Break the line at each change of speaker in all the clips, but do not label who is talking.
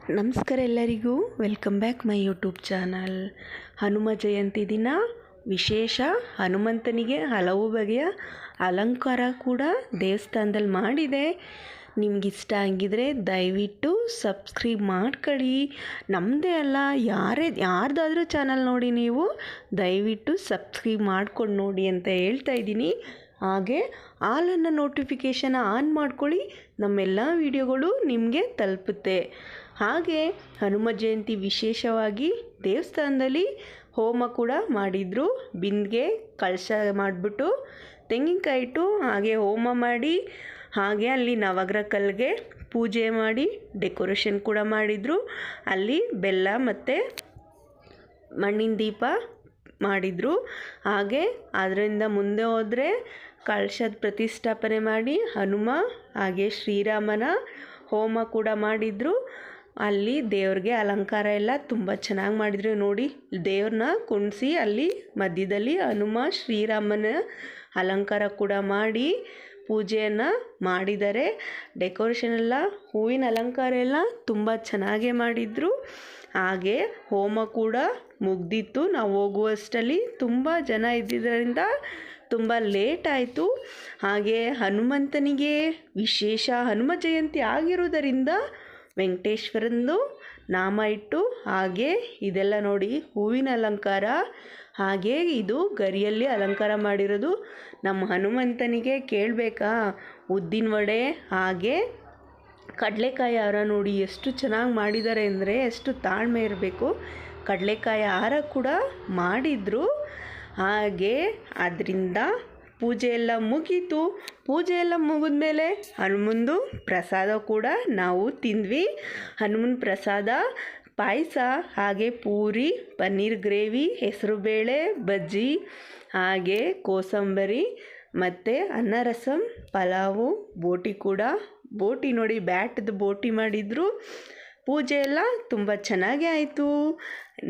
ನಮಸ್ಕಾರ ಎಲ್ಲರಿಗೂ. Welcome back my YouTube channel Hanuma Jayanti ದಿನ. ವಿಶೇಷ ಹನುಮಂತನಿಗೆ ಹಲವು ಬಗೆಯ ಅಲಂಕಾರ ಕೂಡ ದೇವಸ್ಥಾನದಲ್ಲಿ ಮಾಡಿದೆ. ನಿಮಗಿಷ್ಟ ಆಗಿದ್ರೆ ದಯವಿಟ್ಟು ಸಬ್ಸ್ಕ್ರೈಬ್ ಮಾಡ್ಕೊಳ್ಳಿ. ನಮ್ಮದೇ ಅಲ್ಲ, ಯಾರೇ, ಯಾರ್ದಾದ್ರೂ ಚಾನಲ್ ನೋಡಿ ನೀವು, ದಯವಿಟ್ಟು ಸಬ್ಸ್ಕ್ರೈಬ್ ಮಾಡ್ಕೊಂಡು ನೋಡಿ ಅಂತ ಹೇಳ್ತಾ ಇದ್ದೀನಿ. ಹಾಗೆ ಆಲನ್ನು ನೋಟಿಫಿಕೇಷನ್ ಆನ್ ಮಾಡ್ಕೊಳ್ಳಿ, ನಮ್ಮೆಲ್ಲ ವಿಡಿಯೋಗಳು ನಿಮಗೆ ತಲುಪುತ್ತೆ. ಹಾಗೆ ಹನುಮ ಜಯಂತಿ ವಿಶೇಷವಾಗಿ ದೇವಸ್ಥಾನದಲ್ಲಿ ಹೋಮ ಕೂಡ ಮಾಡಿದರು. ಬಿಂದಿಗೆ ಕಳಶ ಮಾಡಿಬಿಟ್ಟು ತೆಂಗಿನಕಾಯಿ ಇಟ್ಟು ಹಾಗೆ ಹೋಮ ಮಾಡಿ, ಹಾಗೆ ಅಲ್ಲಿ ನವಗ್ರಹ ಕಲ್ಲಿಗೆ ಪೂಜೆ ಮಾಡಿ ಡೆಕೋರೇಷನ್ ಕೂಡ ಮಾಡಿದರು. ಅಲ್ಲಿ ಬೆಲ್ಲ ಮತ್ತು ಮಣ್ಣಿನ ದೀಪ ಮಾಡಿದರು. ಹಾಗೆ ಅದರಿಂದ ಮುಂದೆ ಹೋದರೆ ಕಳಶದ ಪ್ರತಿಷ್ಠಾಪನೆ ಮಾಡಿ ಹನುಮ, ಹಾಗೆ ಶ್ರೀರಾಮನ ಹೋಮ ಕೂಡ ಮಾಡಿದರು. ಅಲ್ಲಿ ದೇವ್ರಿಗೆ ಅಲಂಕಾರ ಎಲ್ಲ ತುಂಬ ಚೆನ್ನಾಗಿ ಮಾಡಿದರು. ನೋಡಿ ದೇವ್ರನ್ನ ಕುಣಿಸಿ ಅಲ್ಲಿ ಮಧ್ಯದಲ್ಲಿ ಹನುಮ, ಶ್ರೀರಾಮನ ಅಲಂಕಾರ ಕೂಡ ಮಾಡಿ ಪೂಜೆಯನ್ನು ಮಾಡಿದ್ದಾರೆ ಡೆಕೋರೇಷನ್ ಎಲ್ಲ, ಹೂವಿನ ಅಲಂಕಾರ ಎಲ್ಲ ತುಂಬ ಚೆನ್ನಾಗೇ ಮಾಡಿದರು. ಹಾಗೆ ಹೋಮ ಕೂಡ ಮುಗ್ದಿತ್ತು. ನಾವು ಹೋಗುವಷ್ಟರಲ್ಲಿ ತುಂಬ ಜನ ಇದ್ದಿದ್ದರಿಂದ ತುಂಬ ಲೇಟ್ ಆಯಿತು. ಹಾಗೆ ಹನುಮಂತನಿಗೆ ವಿಶೇಷ ಹನುಮ ಜಯಂತಿ ಆಗಿರುವುದರಿಂದ ವೆಂಕಟೇಶ್ವರಂದು ನಾಮ ಇಟ್ಟು ಹಾಗೆ ಇದೆಲ್ಲ ನೋಡಿ ಹೂವಿನ ಅಲಂಕಾರ, ಹಾಗೆ ಇದು ಗರಿಯಲ್ಲಿ ಅಲಂಕಾರ ಮಾಡಿರೋದು. ನಮ್ಮ ಹನುಮಂತನಿಗೆ ಕೇಳಬೇಕಾ? ಉದ್ದಿನ ವಡೆ, ಹಾಗೆ ಕಡಲೆಕಾಯಿ ಹಾರ ನೋಡಿ ಎಷ್ಟು ಚೆನ್ನಾಗಿ ಮಾಡಿದ್ದಾರೆ ಅಂದರೆ ಎಷ್ಟು ತಾಳ್ಮೆ ಇರಬೇಕು. ಕಡಲೆಕಾಯಿ ಹಾರ ಕೂಡ ಮಾಡಿದರು. ಹಾಗೆ ಅದರಿಂದ ಪೂಜೆ ಎಲ್ಲ ಮುಗೀತು. ಪೂಜೆ ಎಲ್ಲ ಮುಗಿದ ಮೇಲೆ ಹನುಮಂದು ಪ್ರಸಾದ ಕೂಡ ನಾವು ತಿಂದ್ವಿ. ಹನುಮನ್ ಪ್ರಸಾದ, ಪಾಯಸ, ಹಾಗೆ ಪೂರಿ, ಪನ್ನೀರ್ ಗ್ರೇವಿ ಹೆಸರುಬೇಳೆ ಬಜ್ಜಿ, ಹಾಗೆ ಕೋಸಂಬರಿ ಮತ್ತು ಅನ್ನ ರಸಂ, ಪಲಾವು, ಬೋಟಿ ಕೂಡ ಬೋಟಿ ನೋಡಿ ಬ್ಯಾಟದ ಬೋಟಿ ಮಾಡಿದರು. ಪೂಜೆ ಎಲ್ಲ ತುಂಬ ಚೆನ್ನಾಗೇ ಆಯಿತು.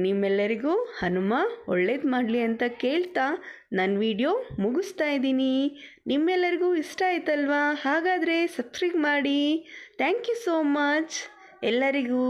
ನಿಮ್ಮೆಲ್ಲರಿಗೂ ಹನುಮ ಒಳ್ಳೇದು ಮಾಡಲಿ ಅಂತ ಕೇಳ್ತಾ ನನ್ನ ವಿಡಿಯೋ ಮುಗಿಸ್ತಾ ಇದ್ದೀನಿ. ನಿಮ್ಮೆಲ್ಲರಿಗೂ ಇಷ್ಟ ಆಯ್ತಲ್ವಾ? ಹಾಗಾದರೆ ಸಬ್ಸ್ಕ್ರೈಬ್ ಮಾಡಿ. Thank you so much. ಎಲ್ಲರಿಗೂ.